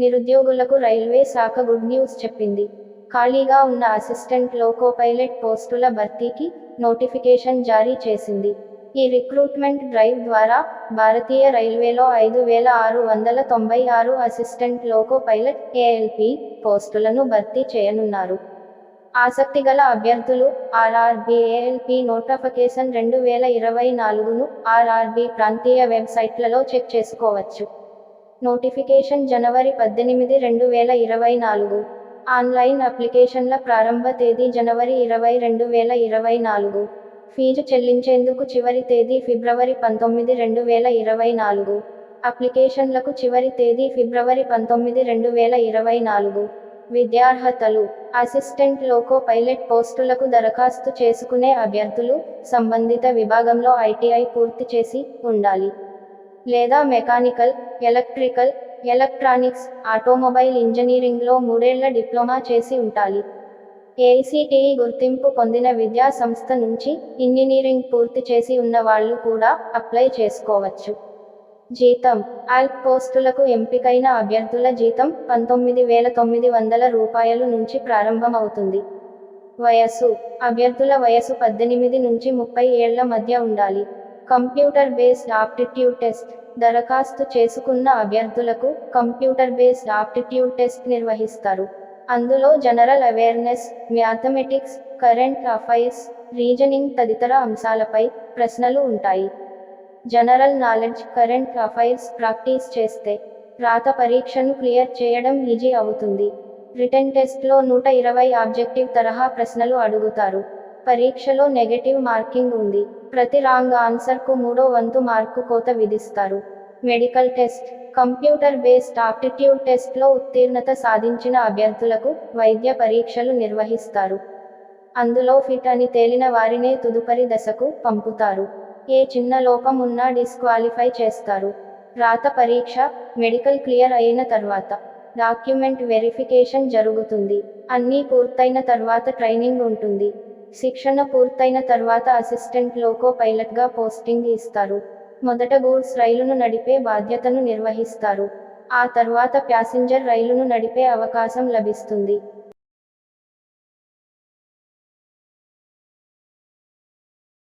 నిరుద్యోగులకు రైల్వే శాఖ good news చెప్పింది. ఖాళీగా ఉన్న అసిస్టెంట్ లోకో పైలట్ పోస్టుల భర్తీకి నోటిఫికేషన్ జారీ చేసింది. ఈ రిక్రూట్మెంట్ డ్రైవ్ ద్వారా భారతీయ రైల్వేలో ఐదు వేల ఆరు వందల తొంభై ఆరు అసిస్టెంట్ లోకో పైలట్ ఏఎల్పి పోస్టులను భర్తీ చేయనున్నారు. ఆసక్తిగల అభ్యర్థులు ఆర్ఆర్బి ఏఎల్పి నోటిఫికేషన్ రెండు వేల ఇరవై నాలుగును ఆర్ఆర్బి ప్రాంతీయ వెబ్సైట్లలో చెక్ చేసుకోవచ్చు. నోటిఫికేషన్ జనవరి పద్దెనిమిది రెండు వేల ఇరవై నాలుగు. ఆన్లైన్ అప్లికేషన్ల ప్రారంభ తేదీ జనవరి ఇరవై రెండు వేల ఇరవై నాలుగు. ఫీజు చెల్లించేందుకు చివరి తేదీ ఫిబ్రవరి పంతొమ్మిది రెండు వేల ఇరవై నాలుగు. అప్లికేషన్లకు చివరి తేదీ ఫిబ్రవరి పంతొమ్మిది రెండు వేల ఇరవై నాలుగు. విద్యార్హతలు అసిస్టెంట్ లోకో పైలట్ పోస్టులకు దరఖాస్తు చేసుకునే అభ్యర్థులు సంబంధిత విభాగంలో ఐటీఐ పూర్తి చేసి ఉండాలి. లేదా మెకానికల్ ఎలక్ట్రికల్ ఎలక్ట్రానిక్స్ ఆటోమొబైల్ ఇంజనీరింగ్లో మూడేళ్ళ డిప్లొమా చేసి ఉండాలి ఏఐసిటిఈ గుర్తింపు పొందిన విద్యా సంస్థ నుంచి ఇంజనీరింగ్ పూర్తి చేసి ఉన్న వాళ్ళు కూడా అప్లై చేసుకోవచ్చు. జీతం. ఆల్ప్ పోస్టులకు ఎంపికైన అభ్యర్థుల జీతం పంతొమ్మిది వేల తొమ్మిది వందల రూపాయలు నుంచి ప్రారంభమవుతుంది. వయస్సు. అభ్యర్థుల వయసు పద్దెనిమిది నుంచి ముప్పై ఏళ్ళ మధ్య ఉండాలి. కంప్యూటర్ బేస్డ్ ఆప్టిట్యూడ్ టెస్ట్ దరఖాస్తు చేసుకున్న అభ్యర్థులకు కంప్యూటర్ బేస్డ్ ఆప్టిట్యూడ్ టెస్ట్ నిర్వహిస్తారు. అందులో general awareness mathematics current affairs reasoning తదితర అంశాలపై ప్రశ్నలు ఉంటాయి. General knowledge current affairs practice చేస్తే రాత పరీక్షను క్లియర్ చేయడం ఈజీ అవుతుంది. రిటర్న్ టెస్ట్లో నూట ఇరవై ఆబ్జెక్టివ్ తరహా ప్రశ్నలు అడుగుతారు. పరీక్షలో నెగటివ్ మార్కింగ్ ఉంది. ప్రతి రాంగ్ ఆన్సర్కు మూడో వంతు మార్కు కోత విధిస్తారు. Medical test computer based aptitude టెస్ట్లో ఉత్తీర్ణత సాధించిన అభ్యర్థులకు వైద్య పరీక్షలు నిర్వహిస్తారు. అందులో ఫిట్ అని తేలిన వారినే తదుపరి దశకు పంపుతారు. ఏ చిన్న లోపం ఉన్నా డిస్క్వాలిఫై చేస్తారు. రాత పరీక్ష మెడికల్ క్లియర్ అయిన తర్వాత డాక్యుమెంట్ వెరిఫికేషన్ జరుగుతుంది. అన్నీ పూర్తయిన తర్వాత ట్రైనింగ్ ఉంటుంది. శిక్షణ పూర్తయిన తర్వాత అసిస్టెంట్ లోకో పైలట్గా పోస్టింగ్ ఇస్తారు. మొదట గూడ్స్ రైలును నడిపే బాధ్యతను నిర్వహిస్తారు. ఆ తర్వాత ప్యాసింజర్ రైలును నడిపే అవకాశం లభిస్తుంది.